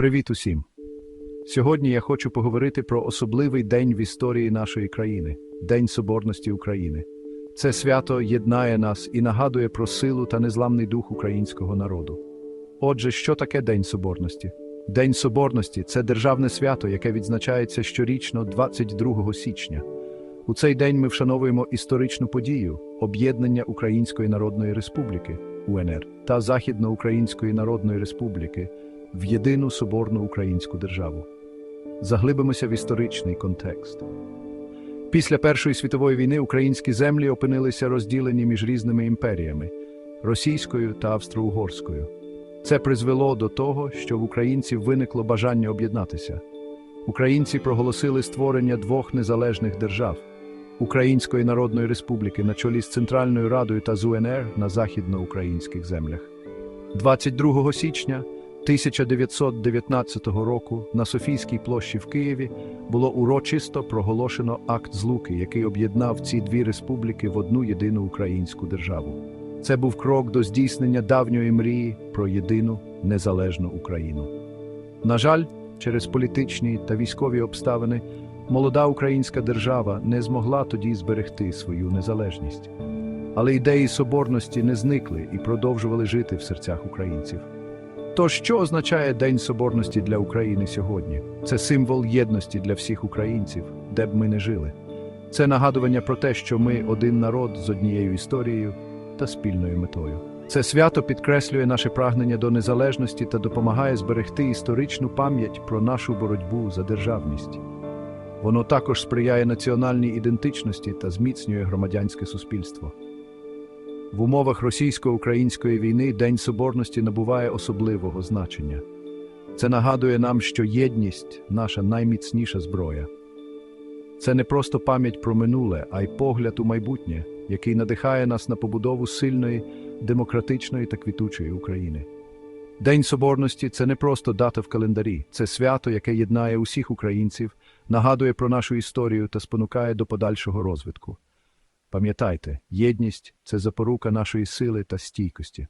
Привіт усім! Сьогодні я хочу поговорити про особливий день в історії нашої країни День Соборності України. Це свято єднає нас і нагадує про силу та незламний дух українського народу. Отже, що таке День Соборності? День Соборності це державне свято, яке відзначається щорічно 22 січня. У цей день ми вшановуємо історичну подію об'єднання Української Народної Республіки УНР та Західноукраїнської Народної Республіки в єдину соборну українську державу. Заглибимося в історичний контекст. Після Першої світової війни українські землі опинилися розділені між різними імперіями російською та австро-угорською. Це призвело до того, що в українців виникло бажання об'єднатися. Українці проголосили створення двох незалежних держав Української Народної Республіки на чолі з Центральною Радою та з УНР на західноукраїнських землях. 22 січня 1919 року на Софійській площі в Києві було урочисто проголошено акт злуки, який об'єднав ці дві республіки в одну єдину українську державу. Це був крок до здійснення давньої мрії про єдину незалежну Україну. На жаль, через політичні та військові обставини молода українська держава не змогла тоді зберегти свою незалежність. Але ідеї соборності не зникли і продовжували жити в серцях українців. То що означає День Соборності для України сьогодні? Це символ єдності для всіх українців, де б ми не жили. Це нагадування про те, що ми один народ з однією історією та спільною метою. Це свято підкреслює наше прагнення до незалежності та допомагає зберегти історичну пам'ять про нашу боротьбу за державність. Воно також сприяє національній ідентичності та зміцнює громадянське суспільство. В умовах російсько-української війни День Соборності набуває особливого значення. Це нагадує нам, що єдність наша найміцніша зброя. Це не просто пам'ять про минуле, а й погляд у майбутнє, який надихає нас на побудову сильної, демократичної та квітучої України. День Соборності це не просто дата в календарі, це свято, яке єднає усіх українців, нагадує про нашу історію та спонукає до подальшого розвитку. Пам'ятайте, єдність це запорука нашої сили та стійкості.